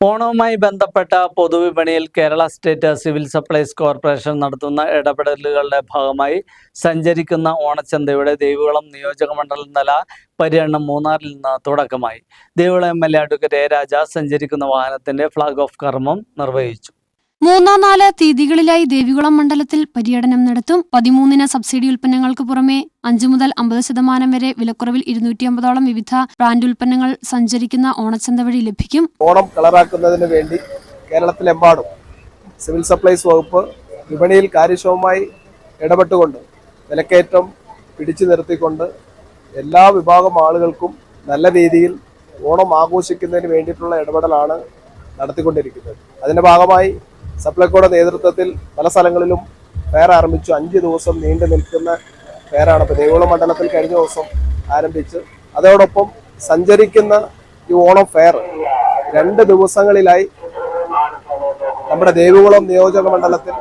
ഓണവുമായി ബന്ധപ്പെട്ട പൊതുവിപണിയിൽ Kerala state civil supplies corporation നടത്തുന്ന ഇടപെടലുകളുടെ ഭാഗമായി സഞ്ചരിക്കുന്ന ഓണച്ചന്തയുടെ ദേവികുളം നിയോജകമണ്ഡലം തല പര്യടനം മൂന്നാറിൽ നിന്ന് തുടക്കമായി. Devikulam M L A advocate A Raja സഞ്ചരിക്കുന്ന വാഹനത്തിന്റെ ഫ്ളാഗ് ഓഫ് കർമ്മം നിർവഹിച്ചു. മൂന്നാം നാല് തീയതികളിലായി ദേവികുളം മണ്ഡലത്തിൽ പര്യടനം നടത്തും. പതിമൂന്നിന് സബ്സിഡി ഉൽപ്പന്നങ്ങൾക്ക് പുറമെ അഞ്ചു മുതൽ അമ്പത് ശതമാനം വരെ വിലക്കുറവിൽ ഇരുന്നൂറ്റി അമ്പതോളം വിവിധ ബ്രാൻഡ് ഉൽപ്പന്നങ്ങൾ സഞ്ചരിക്കുന്ന ഓണച്ചന്ത വഴി ലഭിക്കും. ഓണം കളറാക്കുന്നതിന് വേണ്ടി കേരളത്തിലെമ്പാടും സിവിൽ സപ്ലൈസ് വകുപ്പ് വിപണിയിൽ കാര്യക്ഷമമായി ഇടപെട്ടുകൊണ്ട് വിലക്കയറ്റം പിടിച്ചു നിർത്തിക്കൊണ്ട് എല്ലാ വിഭാഗം ആളുകൾക്കും നല്ല രീതിയിൽ ഓണം ആഘോഷിക്കുന്നതിന് വേണ്ടിയിട്ടുള്ള ഇടപെടലാണ് നടത്തിക്കൊണ്ടിരിക്കുന്നത്. അതിന്റെ ഭാഗമായി സപ്ലൈകോയുടെ നേതൃത്വത്തിൽ പല സ്ഥലങ്ങളിലും ഫെയർ ആരംഭിച്ചു. അഞ്ച് ദിവസം നീണ്ടു നിൽക്കുന്ന ഫെയറാണ്. ഇപ്പോൾ ദേവികുളം മണ്ഡലത്തിൽ കഴിഞ്ഞ ദിവസം ആരംഭിച്ച്. അതോടൊപ്പം സഞ്ചരിക്കുന്ന ഈ ഓണം ഫെയർ രണ്ട് ദിവസങ്ങളിലായി നമ്മുടെ ദേവികുളം നിയോജക മണ്ഡലത്തിൽ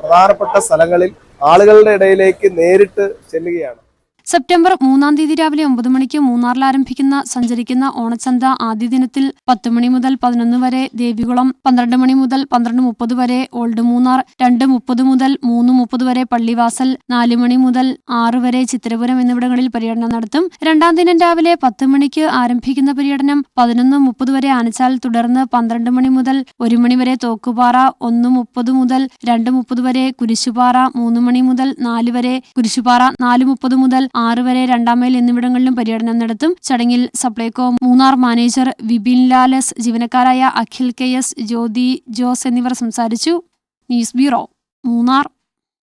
പ്രധാനപ്പെട്ട സ്ഥലങ്ങളിൽ ആളുകളുടെ ഇടയിലേക്ക് നേരിട്ട് ചെല്ലുകയാണ്. സെപ്റ്റംബർ മൂന്നാം തീയതി രാവിലെ ഒമ്പത് മണിക്ക് മൂന്നാറിൽ ആരംഭിക്കുന്ന സഞ്ചരിക്കുന്ന ഓണച്ചന്ത ആദ്യ ദിനത്തിൽ പത്ത് മണി മുതൽ പതിനൊന്ന് വരെ ദേവികുളം പന്ത്രണ്ട് മണി മുതൽ പന്ത്രണ്ട് മുപ്പത് വരെ ഓൾഡ് മൂന്നാർ രണ്ട് മുപ്പത് മുതൽ മൂന്ന് മുപ്പത് വരെ പള്ളിവാസൽ നാല് മണി മുതൽ ആറ് വരെ ചിത്രപുരം എന്നിവിടങ്ങളിൽ പര്യടനം നടത്തും. രണ്ടാം ദിനം രാവിലെ പത്ത് മണിക്ക് ആരംഭിക്കുന്ന പര്യടനം പതിനൊന്ന് മുപ്പത് വരെ ആനച്ചാൽ തുടർന്ന് പന്ത്രണ്ട് മണി മുതൽ ഒരു മണി വരെ തോക്കുപാറ ഒന്ന് മുപ്പത് മുതൽ രണ്ട് മുപ്പത് വരെ കുരിശുപാറ മൂന്ന് മണി മുതൽ നാല് വരെ കുരിശുപാറ നാല് മുപ്പത് മുതൽ ആറ് വരെ രണ്ടാം മൈൽ എന്നിവിടങ്ങളിലും പര്യടനം നടത്തും. ചടങ്ങിൽ സപ്ലൈകോ മൂന്നാർ മാനേജർ വിപിൻ ലാലസ് ജീവനക്കാരായ അഖിൽ കെ എസ് ജ്യോതി ജോസ് എന്നിവർ സംസാരിച്ചു. News bureau Munnar.